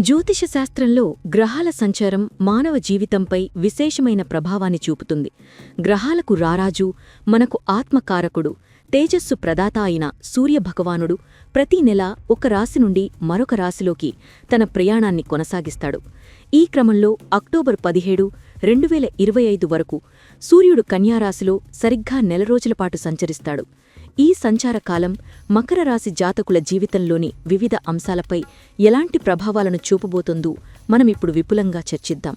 జ్యోతిష శాస్త్రంలో గ్రహాల సంచారం మానవ జీవితంపై విశేషమైన ప్రభావాన్ని చూపుతుంది. గ్రహాలకు రారాజు మనకు ఆత్మకారకుడు తేజస్సు ప్రదాత అయిన సూర్యభగవానుడు ప్రతి నెల ఒక రాశి నుండి మరొక రాశిలోకి తన ప్రయాణాన్ని కొనసాగిస్తాడు. ఈ క్రమంలో అక్టోబర్ పదిహేడు రెండు వేల ఇరవై ఐదు వరకు సూర్యుడు కన్యారాశిలో సరిగ్గా నెల రోజులపాటు సంచరిస్తాడు. ఈ సంచారకాలం మకర రాశి జాతకుల జీవితంలోని వివిధ అంశాలపై ఎలాంటి ప్రభావాలను చూపబోతుందో మనమిప్పుడు విపులంగా చర్చిద్దాం.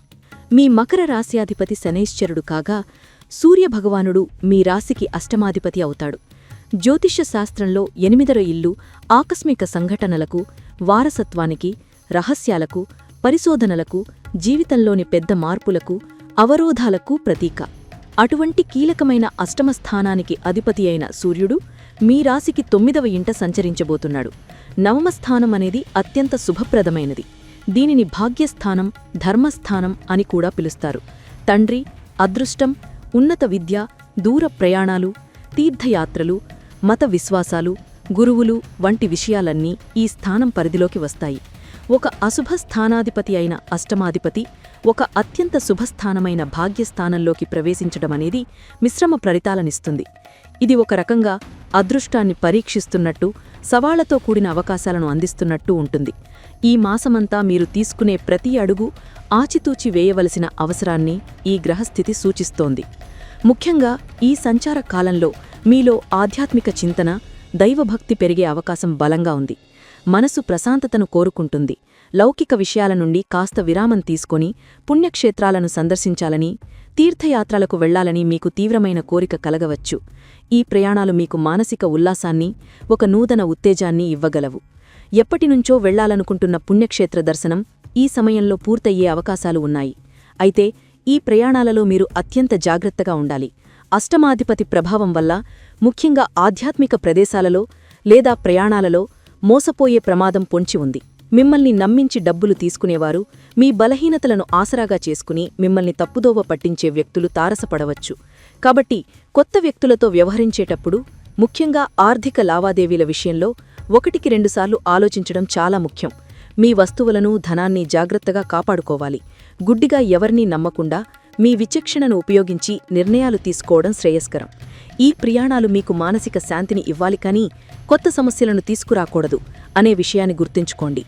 మీ మకర రాశ్యాధిపతి శనైశ్చరుడు కాగా సూర్యభగవానుడు మీ రాశికి అష్టమాధిపతి అవుతాడు. జ్యోతిష్య శాస్త్రంలో ఎనిమిదర ఇల్లు ఆకస్మిక సంఘటనలకు వారసత్వానికి రహస్యాలకు పరిశోధనలకు జీవితంలోని పెద్ద మార్పులకు అవరోధాలకు ప్రతీక. అటువంటి కీలకమైన అష్టమ స్థానానికి అధిపతి అయిన సూర్యుడు మీ రాశికి తొమ్మిదవ ఇంట సంచరించబోతున్నాడు. నవమ స్థానం అనేది అత్యంత శుభప్రదమైనది. దీనిని భాగ్యస్థానం ధర్మస్థానం అని కూడా పిలుస్తారు. తండ్రి అదృష్టం ఉన్నత విద్య దూర ప్రయాణాలు తీర్థయాత్రలు మత విశ్వాసాలు గురువులు వంటి విషయాలన్నీ ఈ స్థానం పరిధిలోకి వస్తాయి. ఒక అశుభ స్థానాధిపతి అయిన అష్టమాధిపతి ఒక అత్యంత శుభస్థానమైన భాగ్యస్థానంలోకి ప్రవేశించడమనేది మిశ్రమ ఫలితాలనిస్తుంది. ఇది ఒక రకంగా అదృష్టాన్ని పరీక్షిస్తున్నట్టు సవాళ్ళతో కూడిన అవకాశాలను అందిస్తున్నట్టు ఉంటుంది. ఈ మాసమంతా మీరు తీసుకునే ప్రతి అడుగు ఆచితూచి వేయవలసిన అవసరాన్ని ఈ గ్రహస్థితి సూచిస్తోంది. ముఖ్యంగా ఈ సంచార కాలంలో మీలో ఆధ్యాత్మిక చింతన దైవభక్తి పెరిగే అవకాశం బలంగా ఉంది. మనసు ప్రశాంతతను కోరుకుంటుంది. లౌకిక విషయాల నుండి కాస్త విరామం తీసుకొని పుణ్యక్షేత్రాలను సందర్శించాలని తీర్థయాత్రలకు వెళ్ళాలని మీకు తీవ్రమైన కోరిక కలగవచ్చు. ఈ ప్రయాణాలు మీకు మానసిక ఉల్లాసాన్ని ఒక నూతన ఉత్తేజాన్ని ఇవ్వగలవు. ఎప్పటినుంచో వెళ్ళాలనుకుంటున్న పుణ్యక్షేత్ర దర్శనం ఈ సమయంలో పూర్తయ్యే అవకాశాలు ఉన్నాయి. అయితే ఈ ప్రయాణాలలో మీరు అత్యంత జాగ్రత్తగా ఉండాలి. అష్టమాధిపతి ప్రభావం వల్ల ముఖ్యంగా ఆధ్యాత్మిక ప్రదేశాలలో లేదా ప్రయాణాలలో మోసపోయే ప్రమాదం పొంచి ఉంది. మిమ్మల్ని నమ్మించి డబ్బులు తీసుకునేవారు మీ బలహీనతలను ఆసరాగా చేసుకుని మిమ్మల్ని తప్పుదోవ పట్టించే వ్యక్తులు తారసపడవచ్చు. కాబట్టి కొత్త వ్యక్తులతో వ్యవహరించేటప్పుడు ముఖ్యంగా ఆర్థిక లావాదేవీల విషయంలో ఒకటికి రెండుసార్లు ఆలోచించడం చాలా ముఖ్యం. మీ వస్తువులను ధనాన్ని జాగ్రత్తగా కాపాడుకోవాలి. గుడ్డిగా ఎవర్నీ నమ్మకుండా మీ విచక్షణను ఉపయోగించి నిర్ణయాలు తీసుకోవడం శ్రేయస్కరం. ఈ ప్రయాణాలు మీకు మానసిక శాంతిని ఇవ్వాలి కానీ కొత్త సమస్యలను తీసుకురాకూడదు అనే విషయాన్ని గుర్తుంచుకోండి.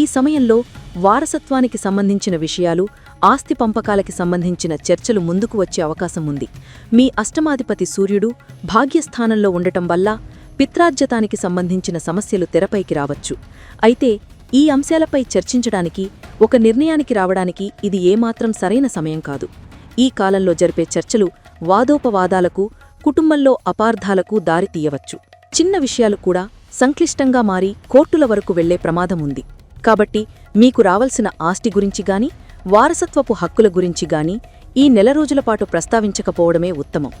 ఈ సమయంలో వారసత్వానికి సంబంధించిన విషయాలు ఆస్తి పంపకాలకి సంబంధించిన చర్చలు ముందుకు వచ్చే అవకాశం ఉంది. మీ అష్టమాధిపతి సూర్యుడు భాగ్యస్థానంలో ఉండటం వల్ల పిత్రార్జతానికి సంబంధించిన సమస్యలు తెరపైకి రావచ్చు. అయితే ఈ అంశాలపై చర్చించడానికి ఒక నిర్ణయానికి రావడానికి ఇది ఏమాత్రం సరైన సమయం కాదు. ఈ కాలంలో జరిపే చర్చలు వాదోపవాదాలకు కుటుంబంలో అపార్థాలకు దారితీయవచ్చు చిన్న విషయాలు కూడా సంక్లిష్టంగా మారి కోర్టుల వరకు వెళ్ళే ప్రమాదముంది కాబట్టి మీకు రావలసిన ఆస్తి గురించి గాని వారసత్వపు హక్కుల గురించి గాని ఈ నెల రోజులపాటు ప్రస్తావించకపోవడమే ఉత్తమం.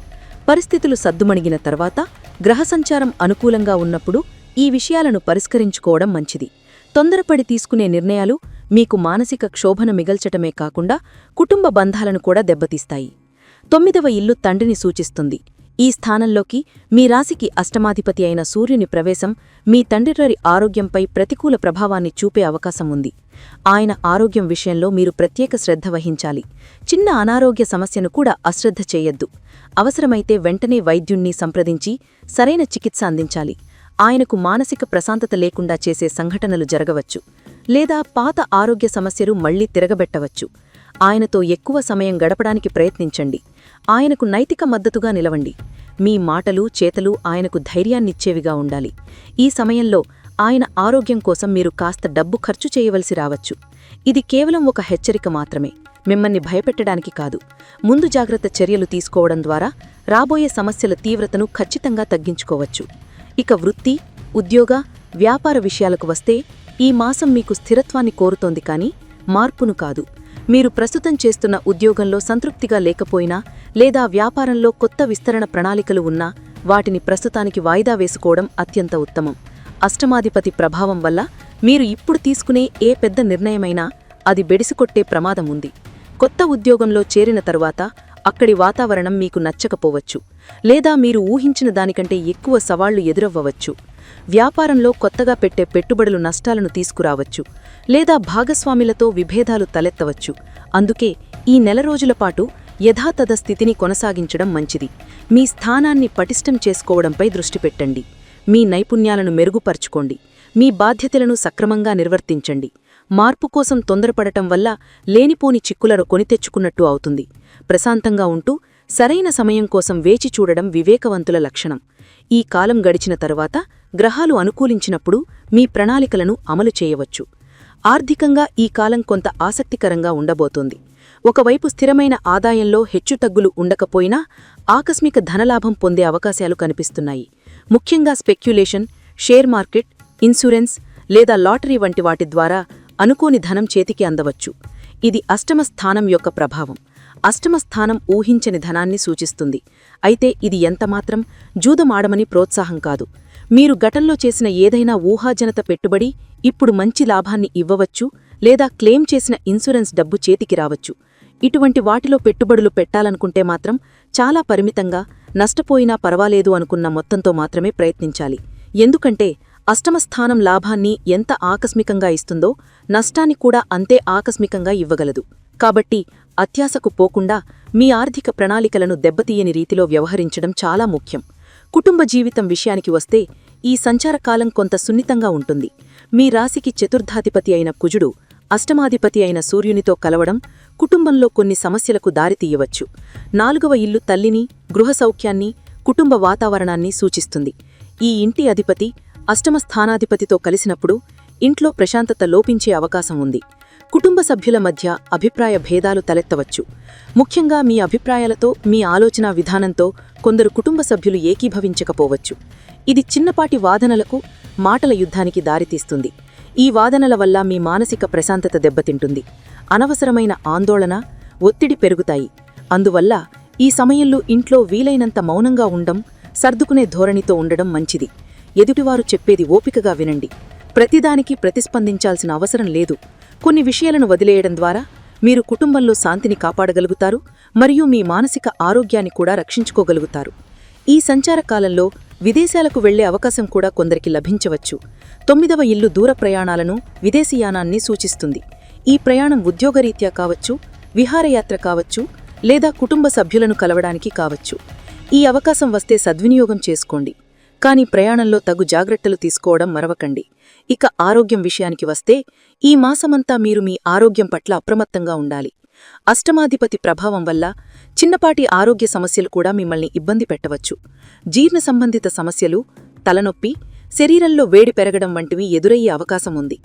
పరిస్థితులు సద్దుమణిగిన తర్వాత గ్రహసంచారం అనుకూలంగా ఉన్నప్పుడు ఈ విషయాలను పరిష్కరించుకోవడం మంచిది. తొందరపడి తీసుకునే నిర్ణయాలు మీకు మానసిక క్షోభను మిగల్చటమే కాకుండా కుటుంబ బంధాలను కూడా దెబ్బతీస్తాయి. తొమ్మిదవ ఇల్లు తండ్రిని సూచిస్తుంది. ఈ స్థానంలోకి మీ రాశికి అష్టమాధిపతి అయిన సూర్యుని ప్రవేశం మీ తండ్రిరరి ఆరోగ్యంపై ప్రతికూల ప్రభావాన్ని చూపే అవకాశం ఉంది. ఆయన ఆరోగ్యం విషయంలో మీరు ప్రత్యేక శ్రద్ధ వహించాలి. చిన్న అనారోగ్య సమస్యను కూడా అశ్రద్ధ చేయొద్దు. అవసరమైతే వెంటనే వైద్యుణ్ణి సంప్రదించి సరైన చికిత్స అందించాలి. ఆయనకు మానసిక ప్రశాంతత లేకుండా చేసే సంఘటనలు జరగవచ్చు. లేదా పాత ఆరోగ్య సమస్యలు మళ్ళీ తిరగబెట్టవచ్చు. ఆయనతో ఎక్కువ సమయం గడపడానికి ప్రయత్నించండి. ఆయనకు నైతిక మద్దతుగా నిలవండి. మీ మాటలు చేతలు ఆయనకు ధైర్యాన్నిచ్చేవిగా ఉండాలి. ఈ సమయంలో ఆయన ఆరోగ్యం కోసం మీరు కాస్త డబ్బు ఖర్చు చేయవలసి రావచ్చు. ఇది కేవలం ఒక హెచ్చరిక మాత్రమే. మిమ్మల్ని భయపెట్టడానికి కాదు. ముందు జాగ్రత్త చర్యలు తీసుకోవడం ద్వారా రాబోయే సమస్యల తీవ్రతను ఖచ్చితంగా తగ్గించుకోవచ్చు. ఇక వృత్తి ఉద్యోగ వ్యాపార విషయాలకు వస్తే ఈ మాసం మీకు స్థిరత్వాన్ని కోరుతోంది కానీ మార్పును కాదు. మీరు ప్రస్తుతం చేస్తున్న ఉద్యోగంలో సంతృప్తిగా లేకపోయినా లేదా వ్యాపారంలో కొత్త విస్తరణ ప్రణాళికలు ఉన్నా వాటిని ప్రస్తుతానికి వాయిదా వేసుకోవడం అత్యంత ఉత్తమం. అష్టమాధిపతి ప్రభావం వల్ల మీరు ఇప్పుడు తీసుకునే ఏ పెద్ద నిర్ణయమైనా అది బెడిసికొట్టే ప్రమాదం ఉంది. కొత్త ఉద్యోగంలో చేరిన తరువాత అక్కడి వాతావరణం మీకు నచ్చకపోవచ్చు. లేదా మీరు ఊహించిన దానికంటే ఎక్కువ సవాళ్ళు ఎదురవ్వవచ్చు. వ్యాపారంలో కొత్తగా పెట్టే పెట్టుబడులు నష్టాలను తీసుకురావచ్చు లేదా భాగస్వామిలతో విభేదాలు తలెత్తవచ్చు. అందుకే ఈ నెల రోజుల పాటు యథాతథ స్థితిని కొనసాగించడం మంచిది. మీ స్థానాన్ని పటిష్టం చేసుకోవడంపై దృష్టి పెట్టండి. మీ నైపుణ్యాలను మెరుగుపర్చుకోండి. మీ బాధ్యతలను సక్రమంగా నిర్వర్తించండి. మార్పు కోసం తొందరపడటం వల్ల లేనిపోని చిక్కులను కొనితెచ్చుకున్నట్టు అవుతుంది. ప్రశాంతంగా ఉంటూ సరైన సమయం కోసం వేచి చూడడం వివేకవంతుల లక్షణం. ఈ కాలం గడిచిన తరువాత గ్రహాలు అనుకూలించినప్పుడు మీ ప్రణాళికలను అమలు చేయవచ్చు. ఆర్థికంగా ఈ కాలం కొంత ఆసక్తికరంగా ఉండబోతోంది. ఒకవైపు స్థిరమైన ఆదాయంలో హెచ్చుతగ్గులు ఉండకపోయినా ఆకస్మిక ధనలాభం పొందే అవకాశాలు కనిపిస్తున్నాయి. ముఖ్యంగా స్పెక్యులేషన్ షేర్ మార్కెట్ ఇన్సూరెన్స్ లేదా లాటరీ వంటి వాటి ద్వారా అనుకోని ధనం చేతికి అందవచ్చు. ఇది అష్టమ స్థానం యొక్క ప్రభావం. అష్టమ స్థానం ఊహించని ధనాన్ని సూచిస్తుంది. అయితే ఇది ఎంతమాత్రం? జూదమాడమని ప్రోత్సాహం కాదు. మీరు గతంలో చేసిన ఏదైనా ఊహాజనత పెట్టుబడి ఇప్పుడు మంచి లాభాన్ని ఇవ్వవచ్చు లేదా క్లెయిమ్ చేసిన ఇన్సూరెన్స్ డబ్బు చేతికి రావచ్చు. ఇటువంటి వాటిలో పెట్టుబడులు పెట్టాలనుకుంటే మాత్రం చాలా పరిమితంగా నష్టపోయినా పర్వాలేదు అనుకున్న మొత్తంతో మాత్రమే ప్రయత్నించాలి. ఎందుకంటే అష్టమస్థానం లాభాన్ని ఎంత ఆకస్మికంగా ఇస్తుందో నష్టాన్ని కూడా అంతే ఆకస్మికంగా ఇవ్వగలదు. కాబట్టి అత్యాశకు పోకుండా మీ ఆర్థిక ప్రణాళికలను దెబ్బతీయని రీతిలో వ్యవహరించడం చాలా ముఖ్యం. కుటుంబ జీవితం విషయానికి వస్తే ఈ సంచారకాలం కొంత సున్నితంగా ఉంటుంది. మీ రాశికి చతుర్థాధిపతి అయిన కుజుడు అష్టమాధిపతి అయిన సూర్యునితో కలవడం కుటుంబంలో కొన్ని సమస్యలకు దారితీయవచ్చు నాలుగవ ఇల్లు తల్లిని గృహ సౌఖ్యాన్ని కుటుంబ వాతావరణాన్ని సూచిస్తుంది. ఈ ఇంటి అధిపతి అష్టమ స్థానాధిపతితో కలిసినప్పుడు ఇంట్లో ప్రశాంతత లోపించే అవకాశం ఉంది. కుటుంబ సభ్యుల మధ్య అభిప్రాయ భేదాలు తలెత్తవచ్చు. ముఖ్యంగా మీ అభిప్రాయాలతో మీ ఆలోచనా విధానంతో కొందరు కుటుంబ సభ్యులు ఏకీభవించకపోవచ్చు. ఇది చిన్నపాటి వాదనలకు మాటల యుద్ధానికి దారితీస్తుంది. ఈ వాదనల వల్ల మీ మానసిక ప్రశాంతత దెబ్బతింటుంది. అనవసరమైన ఆందోళన ఒత్తిడి పెరుగుతాయి. అందువల్ల ఈ సమయంలో ఇంట్లో వీలైనంత మౌనంగా ఉండం సర్దుకునే ధోరణితో ఉండడం మంచిది. ఎదుటివారు చెప్పేది ఓపికగా వినండి. ప్రతిదానికి ప్రతిస్పందించాల్సిన అవసరం లేదు. కొన్ని విషయాలను వదిలేయడం ద్వారా మీరు కుటుంబంలో శాంతిని కాపాడగలుగుతారు మరియు మీ మానసిక ఆరోగ్యాన్ని కూడా రక్షించుకోగలుగుతారు. ఈ సంచార కాలంలో విదేశాలకు వెళ్ళే అవకాశం కూడా కొందరికి లభించవచ్చు. తొమ్మిదవ ఇల్లు దూర ప్రయాణాలను విదేశీయానాన్ని సూచిస్తుంది. ఈ ప్రయాణం ఉద్యోగరీత్యా కావచ్చు విహారయాత్ర కావచ్చు లేదా కుటుంబ సభ్యులను కలవడానికి కావచ్చు. ఈ అవకాశం వస్తే సద్వినియోగం చేసుకోండి. కానీ ప్రయాణంలో తగు జాగ్రత్తలు తీసుకోవడం మరవకండి. ఇక ఆరోగ్యం విషయానికి వస్తే ఈ మాసమంతా మీరు మీ ఆరోగ్యం పట్ల అప్రమత్తంగా ఉండాలి. అష్టమాధిపతి ప్రభావం వల్ల చిన్నపాటి ఆరోగ్య సమస్యలు కూడా మిమ్మల్ని ఇబ్బంది పెట్టవచ్చు. జీర్ణ సంబంధిత సమస్యలు తలనొప్పి శరీరంలో వేడి పెరగడం వంటివి ఎదురయ్యే అవకాశం ఉంది.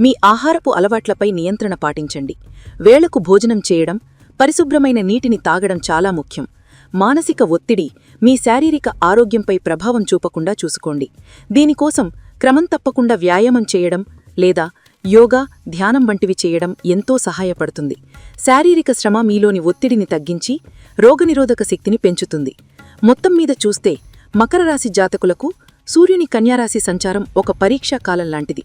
మీ ఆహారపు అలవాట్లపై నియంత్రణ పాటించండి. వేళకు భోజనం చేయడం పరిశుభ్రమైన నీటిని తాగడం చాలా ముఖ్యం. మానసిక ఒత్తిడి మీ శారీరక ఆరోగ్యంపై ప్రభావం చూపకుండా చూసుకోండి. దీనికోసం క్రమం తప్పకుండా వ్యాయామం చేయడం లేదా యోగా ధ్యానం వంటివి చేయడం ఎంతో సహాయపడుతుంది. శారీరక శ్రమ మీలోని ఒత్తిడిని తగ్గించి రోగనిరోధక శక్తిని పెంచుతుంది. మొత్తం మీద చూస్తే మకర రాశి జాతకులకు సూర్యుని కన్యారాశి సంచారం ఒక పరీక్షా కాలం లాంటిది.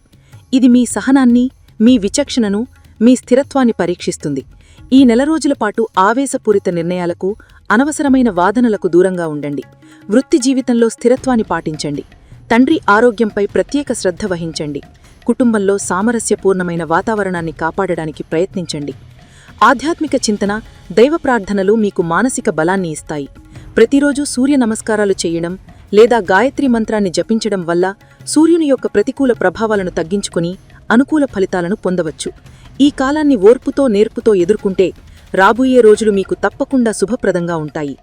ఇది మీ సహనాన్ని మీ విచక్షణను మీ స్థిరత్వాన్ని పరీక్షిస్తుంది. ఈ నెల రోజుల పాటు ఆవేశపూరిత నిర్ణయాలకు అనవసరమైన వాదనలకు దూరంగా ఉండండి. వృత్తి జీవితంలో స్థిరత్వాన్ని పాటించండి. తండ్రి ఆరోగ్యంపై ప్రత్యేక శ్రద్ధ వహించండి. కుటుంబంలో సామరస్యపూర్ణమైన వాతావరణాన్ని కాపాడడానికి ప్రయత్నించండి. ఆధ్యాత్మిక చింతన దైవ ప్రార్థనలు మీకు మానసిక బలాన్ని ఇస్తాయి. ప్రతిరోజు సూర్య నమస్కారాలు చేయడం లేదా గాయత్రి మంత్రాన్ని జపించడం వల్ల సూర్యుని యొక్క ప్రతికూల ప్రభావాలను తగ్గించుకుని అనుకూల ఫలితాలను పొందవచ్చు. ఈ కాలాన్ని ఓర్పుతో నేర్పుతో ఎదుర్కొంటే రాబోయే రోజులు మీకు తప్పకుండా శుభప్రదంగా ఉంటాయి.